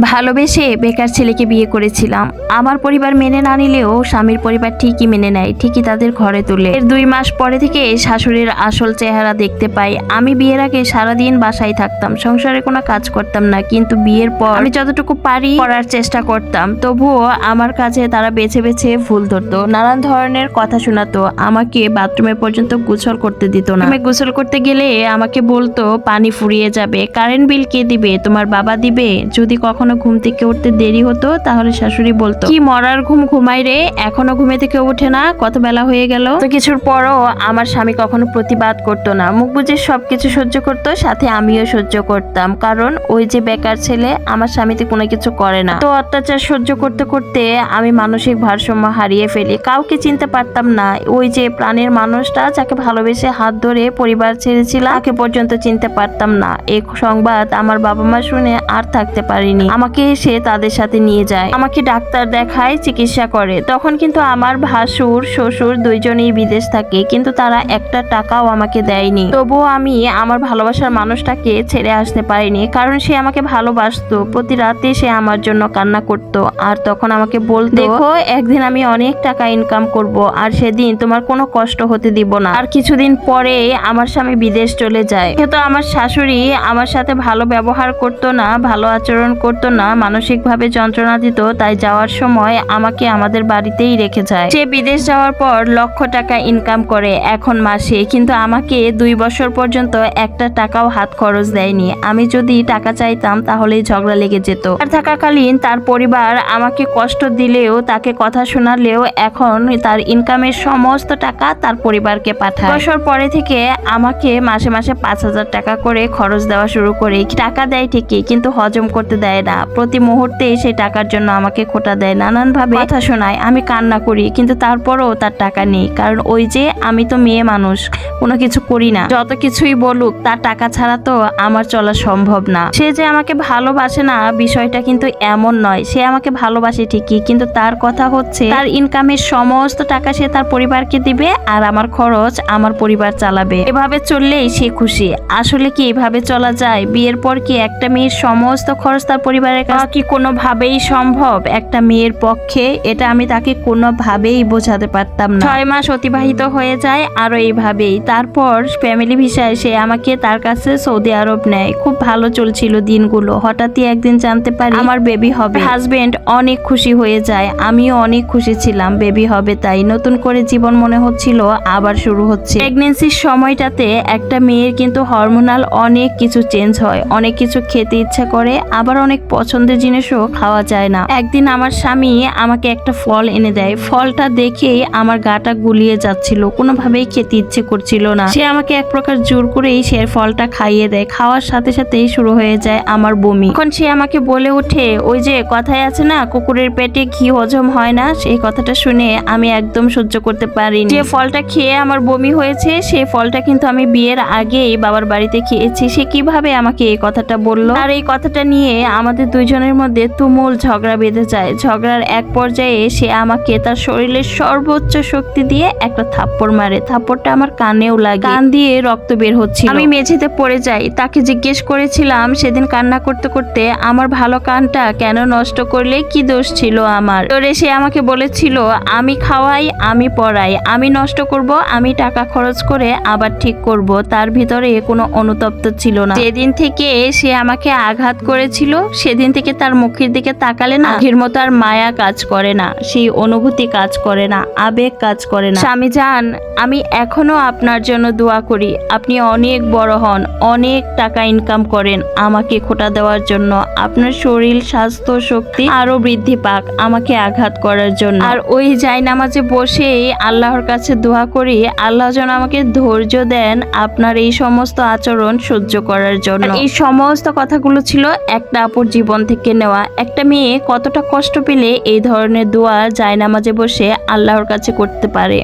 ভালোবেসে বেকার ছেলেকে বিয়ে করেছিলাম। আমার পরিবার মেনে না নিলেও স্বামীর পরিবার ঠিকই মেনে নেয়, ঠিকই তাদের ঘরে তুলে। এর দুই মাস পরে থেকে শাশুড়ির আসল চেহারা দেখতে পাই। আমি বিয়ের আগে সারাদিন বাসায় থাকতাম, সংসারে কোনো কাজ করতাম না, কিন্তু বিয়ের পর আমি যতটুকু পারি করার চেষ্টা করতাম। তবুও আমার কাছে তারা বেছে বেছে ভুল ধরতো, নানান ধরনের কথা শোনাতো, আমাকে বাথরুমে পর্যন্ত গোসল করতে দিত না। আমি গোসল করতে গেলে আমাকে বলতো, পানি ফুরিয়ে যাবে, কারেন্ট বিল কে দিবে? তোমার বাবা দিবে? যদি কখনো ঘুম থেকে উঠতে দেরি হতো, তাহলে শাশুড়ি বলতো, কি মরার ঘুম ঘুমাই রে, এখনও ঘুমে থেকে উঠে না, কত বেলা হয়ে গেল? তো কিছুর পরও আমার স্বামী কখনো প্রতিবাদ করতো না। মুখ বুঝে সবকিছু সহ্য করতো, সাথে আমিও সহ্য করতাম। কারণ ওই যে বেকার ছেলে, আমার স্বামীতে কোনো কিছু করে না। তো অত্যাচার সহ্য করতে করতে আমি মানসিক ভারসাম্য হারিয়ে ফেলি। কাউকে চিনতে পারতাম না। ওই যে প্রাণের মানুষটা, যাকে ভালোবেসে হাত ধরে পরিবার ছেড়েছিলাম, তাকে পর্যন্ত চিনতে পারতাম না। এই সংবাদ আমার বাবা মা শুনে আর থাকতে পারিনি। আমাকে এসে তাদের সাথে নিয়ে যায়। আমাকে ডাক্তার দেখায়, চিকিৎসা করে। তখন কিন্তু আমার ভাসুর, শ্বশুর দুইজনেই বিদেশ থাকে, কিন্তু তারা একটা টাকাও আমাকে দেয়নি। তবুও আমি আমার ভালোবাসার মানুষটাকে ছেড়ে আসতে পারিনি, কারণ সে আমাকে ভালোবাসতো। প্রতি রাতে সে আমার জন্য কান্না করতো, আর তখন আমাকে বলতো, দেখো, একদিন আমি অনেক টাকা ইনকাম করব, আর সেদিন তোমার কোনো কষ্ট হতে দিব না। আর কিছুদিন পরে আমার স্বামী বিদেশ চলে যায়। কিন্তু আমার শাশুড়ি আমার সাথে ভালো ব্যবহার করতো না, ভালো আচরণ করতো না, মানসিকভাবে যন্ত্রণা দিত তাই যাওয়ার সময় আমাকে আমাদের বাড়িতেই রেখে যায়। সে বিদেশ যাওয়ার পর লক্ষ টাকা ইনকাম করে, এখন মাসে। কিন্তু আমাকে দুই বছর পর্যন্ত একটা টাকাও হাত খরচ দেয়নি। আমি যদি টাকা চাইতাম, তাহলেই ঝগড়া লেগে যেত। আর থাকাকালীন তার পরিবার আমাকে কষ্ট দিলেও, তাকে কথা শোনালেও এখন তার ইনকামের সমস্ত টাকা তার পরিবারকে পাঠায়। বছর পরে থেকে আমাকে মাসে মাসে পাঁচ হাজার টাকা করে খরচ দেওয়া শুরু করে। টাকা দেয় ঠিকই, কিন্তু হজম করতে দেয় না। প্রতি মুহূর্তে সেই টাকার জন্য আমাকে খোটা দেয়। নানান ভাবে কথা শোনায়, আমি কান্না করি, কিন্তু তারপরও তার টাকা নেই। কারণ ওই যে, আমি তো মেয়ে মানুষ, কোনো কিছু করি না। যত কিছুই বলুক, তার টাকা ছাড়া তো আমার চলা সম্ভব না। সে যে আমাকে ভালোবাসে না, বিষয়টা কিন্তু এমন নয়। সে আমাকে ভালোবাসে ঠিকই, কিন্তু তার কথা হচ্ছে, তার ইনকামের সমস্ত টাকা সে তার পরিবারকে দিবে, আর আমার খরচ আমার পরিবার চালাবে। এভাবে চললেই সে খুশি। আসলে কি এভাবে চলা যায়? বিয়ের পর কি একটা মেয়ের সমস্ত খরচ তার পরিবারের কাছে কি কোনোভাবেই সম্ভব? একটা মেয়ের পক্ষে এটা আমি তাকে কোনোভাবেই বোঝাতে পারতাম না। ছয় মাস অতিবাহিত হয়ে যায় আরও এইভাবেই। তারপর ফ্যামিলি ভিসায় সে আমাকে তার কাছে সৌদি আরব নেয়। খুব ভালো চলছিল দিনগুলো। হঠাৎই একদিন জানতে পারি আমার বেবি হবে। হাজবেন্ড অনেক খুশি হয়ে যায়। আমিও অনেক খুশি ছিলাম। বেবি হবে তাই নতুন করে জীবন মনে হচ্ছিল আবার শুরু হচ্ছে। প্রেগনেন্সির সময়টাতে একটা মেয়ের কিন্তু হরমোনাল অনেক কিছু চেঞ্জ হয়। অনেক কিছু খেতে ইচ্ছা করে আবার অনেক পছন্দের জিনিসও খাওয়া যায় না। একদিন আমার স্বামী আমাকে একটা ফল এনে দেয়। ফলটা দেখেই আমার গাটা গুলিয়ে যাচ্ছিল। কোনোভাবেই খেতে ইচ্ছে করছিল না। সে আমাকে এক প্রকার জোর করেই সে ফলটা খাইয়ে দেয়। খাওয়ার সাথে সাথেই শুরু হয়ে যায় আমার বমি। এখন সে আমাকে বলে ওঠে, ওই যে কথায় আছে না, কুকুরের পেটে ঘি হজম হয় না? সেই কথাটা শুনে আমি একদম সহ্য করতে পারিনি। যে ফলটা খেয়ে আমার বমি হয়েছে, সে ফলটা কিন্তু আমি বিয়ের আগেই বাবার বাড়িতে খেয়েছি। সে কীভাবে আমাকে এই কথাটা বলল? আর এই কথাটা নিয়ে আমাদের দুইজনের মধ্যে তুমুল ঝগড়া বেঁধে যায়। ঝগড়ার এক পর্যায়ে সে আমাকে তার শরীরের সর্বোচ্চ শক্তি দিয়ে একটা থাপ্পড় মারে। থাপ্পড়টা আমার কানেও লাগে। কান দিয়ে রক্ত বের হচ্ছিল। আমি মেঝেতে পড়ে যাই। তাকে জিজ্ঞেস করেছিলাম, সেদিন কান্না করতে করতে আমার ভালো কানটা কেন নষ্ট করলে কি দোষ ছিল আমার? তোরে সে আমাকে বলেছিল, আমি খাওয়াই, আমি পড়াই। আমি নষ্ট করব, আমি টাকা খরচ করে আবার ঠিক করব। তার ভিতরে কোনো অনুতপ্ত ছিল না। যেদিন থেকে সে আমাকে আঘাত করেছিল সেদিন থেকে তার মুখের দিকে তাকালে না, আগের মতো আর মায়া কাজ করে না, সেই অনুভূতি কাজ করে না, আবেগ কাজ করে না। স্বামী যান আমি এখনও আপনার জন্য দোয়া করি, আপনি অনেক বড় হন, অনেক টাকা ইনকাম করেন, আমাকে খোটা দেওয়ার জন্য। আপনার শরীর, স্বাস্থ্য শক্তি আরও বৃদ্ধি পাক, আমাকে আঘাত করার জন্য। আর ওই যাই নামাজে বসেই আল্লাহর কাছে দোয়া করি, আল্লাহ যেন আমাকে ধৈর্য দেন আপনার এই সমস্ত আচরণ সহ্য করার জন্য। এই সমস্ত কথাগুলো ছিল একটা আপুর জীবন থেকে নেওয়া একটা মেয়ে কতটা কষ্ট পেলে এই ধরনের দোয়া জায়নামাজে বসে আল্লাহর কাছে করতে পারে।